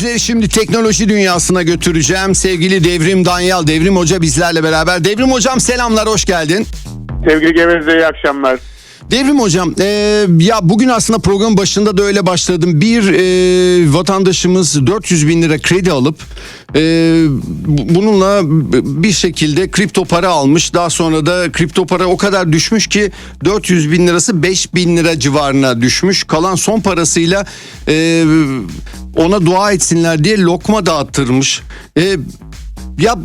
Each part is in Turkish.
Sizleri şimdi teknoloji dünyasına götüreceğim. Sevgili Devrim Danyal, Devrim Hoca bizlerle beraber. Devrim Hocam selamlar, hoş geldin. Sevgili Gevez'e iyi akşamlar. Devrim Hocam, e, ya bugün aslında programın başında da öyle başladım. Bir e, vatandaşımız 400 bin lira kredi alıp e, bu- bununla bir şekilde kripto para almış. Daha sonra da kripto para o kadar düşmüş ki 400 bin lirası 5 bin lira civarına düşmüş. Kalan son parasıyla e, ona dua etsinler diye lokma dağıttırmış. E, ya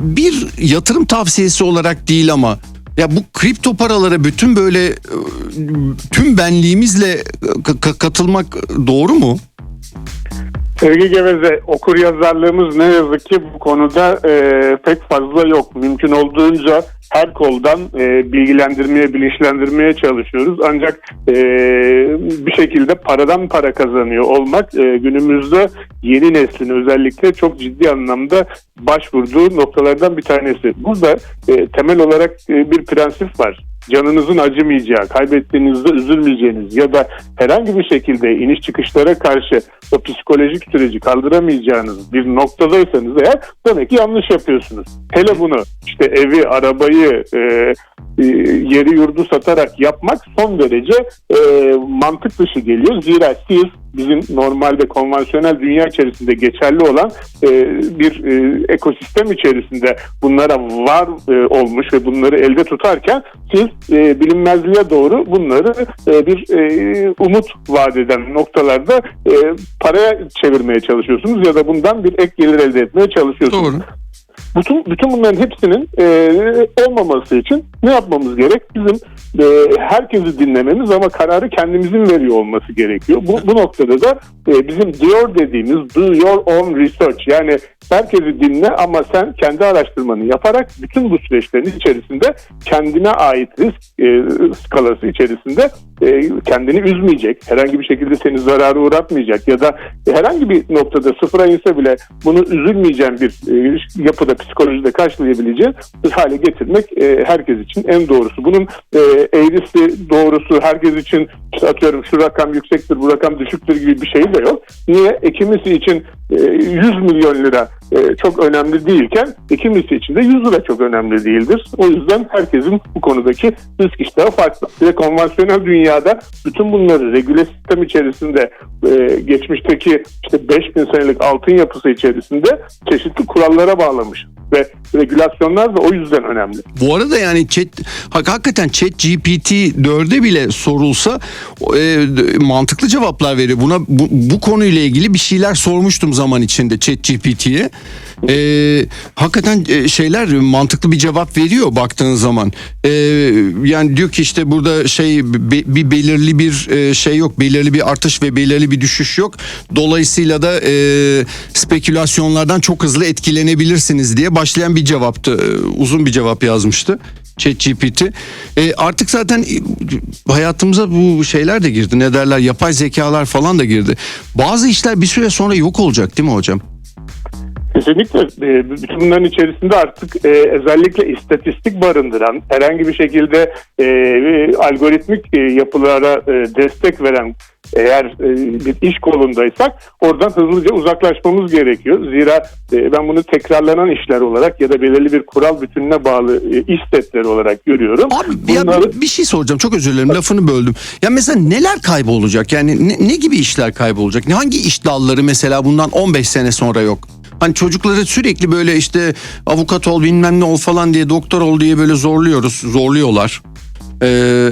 bir yatırım tavsiyesi olarak değil ama ya bu kripto paralara bütün böyle e, tüm benliğimizle katılmak doğru mu? Sevgili Geveze okur yazarlığımız ne yazık ki bu konuda e, pek fazla yok. Mümkün olduğunca her koldan e, bilgilendirmeye, bilinçlendirmeye çalışıyoruz. Ancak e, bir şekilde paradan para kazanıyor olmak e, günümüzde yeni neslin özellikle çok ciddi anlamda başvurduğu noktalardan bir tanesi. Burada e, temel olarak e, bir prensip var. Canınızın acımayacağı, kaybettiğinizde üzülmeyeceğiniz ya da herhangi bir şekilde iniş çıkışlara karşı o psikolojik süreci kaldıramayacağınız bir noktadaysanız eğer demek ki yanlış yapıyorsunuz. Hele bunu işte evi, arabayı, e, e, yeri yurdu satarak yapmak son derece e, mantık dışı geliyor. Zira siz bizim normal ve konvansiyonel dünya içerisinde geçerli olan e, bir e, ekosistem içerisinde bunlara var e, olmuş ve bunları elde tutarken siz e, bilinmezliğe doğru bunları e, bir e, umut vaat eden noktalarda e, paraya çevirmeye çalışıyorsunuz ya da bundan bir ek gelir elde etmeye çalışıyorsunuz. Doğru. Bütün, bütün bunların hepsinin e, olmaması için ne yapmamız gerek? Bizim e, herkesi dinlememiz ama kararı kendimizin veriyor olması gerekiyor. Bu, bu noktada da e, bizim diyor dediğimiz do your own research yani herkesi dinle ama sen kendi araştırmanı yaparak bütün bu süreçlerin içerisinde kendine ait risk e, skalası içerisinde e, kendini üzmeyecek, herhangi bir şekilde seni zarara uğratmayacak ya da herhangi bir noktada sıfıra inse bile bunu üzülmeyeceğin bir e, yapıda psikolojide karşılayabileceğin hale getirmek e, herkes için en doğrusu. Bunun e, eğrisi doğrusu herkes için işte atıyorum şu rakam yüksektir bu rakam düşüktür gibi bir şey de yok. Niye? Ekimisi için e, 100 milyon lira e, çok önemli değilken ekimisi için de 100 lira çok önemli değildir. O yüzden herkesin bu konudaki risk iştahı farklı. Ve konvansiyonel dünyada bütün bunları regüle sistem içerisinde e, geçmişteki işte 5000 senelik altın yapısı içerisinde çeşitli kurallara bağlamış. Ve regülasyonlar da o yüzden önemli. Bu arada yani chat, hak- hakikaten chat GPT 4'e bile sorulsa e, mantıklı cevaplar veriyor. Buna bu, bu konuyla ilgili bir şeyler sormuştum zaman içinde chat GPT'ye. E, hakikaten e, şeyler mantıklı bir cevap veriyor baktığın zaman. E, yani diyor ki işte burada şey bir belirli bir e, şey yok. Belirli bir artış ve belirli bir düşüş yok. Dolayısıyla da e, spekülasyonlardan çok hızlı etkilenebilirsiniz diye başlayan bir cevaptı. E, uzun bir cevap yazmıştı. ChatGPT. E, artık zaten e, hayatımıza bu şeyler de girdi. Ne derler? Yapay zekalar falan da girdi. Bazı işler bir süre sonra yok olacak değil mi hocam? Kesinlikle. E, Bütün bunların içerisinde artık e, özellikle istatistik barındıran, herhangi bir şekilde e, algoritmik yapılara destek veren eğer e, bir iş kolundaysak oradan hızlıca uzaklaşmamız gerekiyor. Zira e, ben bunu tekrarlanan işler olarak ya da belirli bir kural bütününe bağlı e, iş setleri olarak görüyorum. Abi ya Bunları- bir şey soracağım. Çok özür dilerim. Lafını böldüm. Ya mesela neler kaybolacak? Yani ne, ne gibi işler kaybolacak? Hangi iş dalları mesela bundan 15 sene sonra yok? Hani çocukları sürekli böyle işte avukat ol bilmem ne ol falan diye doktor ol diye böyle zorluyoruz. Zorluyorlar. Ee,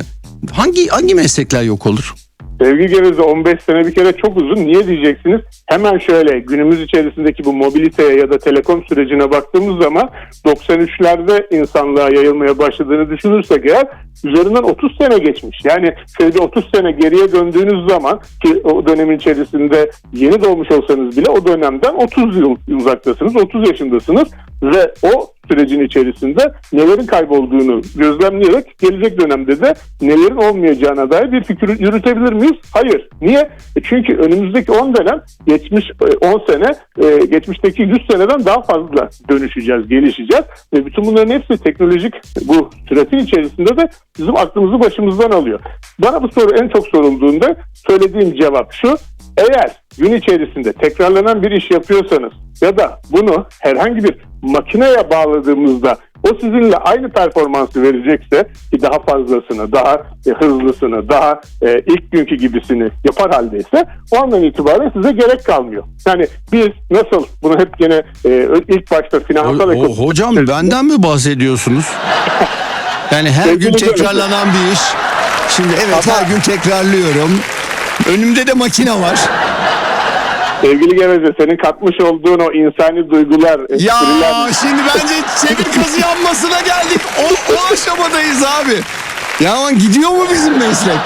hangi hangi meslekler yok olur? Sevgi Geveze 15 sene bir kere çok uzun. Niye diyeceksiniz? Hemen şöyle günümüz içerisindeki bu mobiliteye ya da telekom sürecine baktığımız zaman 93'lerde insanlığa yayılmaya başladığını düşünürsek eğer üzerinden 30 sene geçmiş. Yani şöyle bir 30 sene geriye döndüğünüz zaman ki o dönemin içerisinde yeni doğmuş olsanız bile o dönemden 30 yıl uzaktasınız, 30 yaşındasınız ve o sürecin içerisinde nelerin kaybolduğunu gözlemleyerek gelecek dönemde de nelerin olmayacağına dair bir fikir yürütebilir miyiz? Hayır. Niye? E çünkü önümüzdeki 10 dönem geçmiş e, 10 sene e, geçmişteki 100 seneden daha fazla dönüşeceğiz, gelişeceğiz ve bütün bunların hepsi teknolojik bu süretin içerisinde de bizim aklımızı başımızdan alıyor. Bana bu soru en çok sorulduğunda söylediğim cevap şu. Eğer gün içerisinde tekrarlanan bir iş yapıyorsanız ya da bunu herhangi bir makineye bağladığımızda o sizinle aynı performansı verecekse ki daha fazlasını, daha e, hızlısını, daha e, ilk günkü gibisini yapar haldeyse o andan itibaren size gerek kalmıyor. Yani biz nasıl bunu hep gene e, ilk başta finansal O- o- hocam benden mi bahsediyorsunuz? Yani her gün tekrarlanan bir iş. Şimdi evet Ama- her gün tekrarlıyorum. Önümde de makine var. Sevgili Geveze senin katmış olduğun o insani duygular, Ya espriler şimdi bence çevir kazı yanmasına geldik. O, o aşamadayız abi. Ya aman gidiyor mu bizim meslek?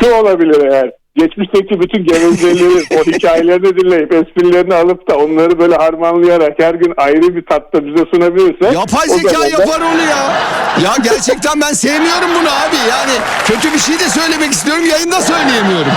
şu olabilir eğer. Geçmişteki bütün gevezeleri, o hikayelerini dinleyip esprilerini alıp da onları böyle harmanlayarak her gün ayrı bir tatta bize sunabilirse. Yapay o zeka zaman da- yapar onu ya. Ya gerçekten ben sevmiyorum bunu abi. Yani kötü bir şey de söylemek istiyorum yayında söyleyemiyorum.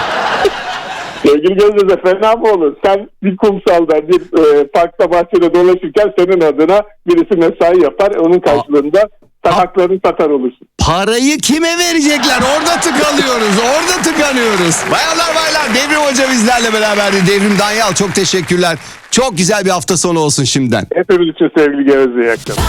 Sevgili Gözde fena mı olur? Sen bir kumsalda bir e, parkta bahçede dolaşırken senin adına birisi mesai yapar. Onun karşılığında sen haklarını satar olursun. Parayı kime verecekler? Orada tıkanıyoruz. Orada tıkanıyoruz. Bayanlar baylar Devrim Hoca bizlerle beraberdi. Devrim Danyal çok teşekkürler. Çok güzel bir hafta sonu olsun şimdiden. Hepimiz için sevgili Gözde iyi akşamlar.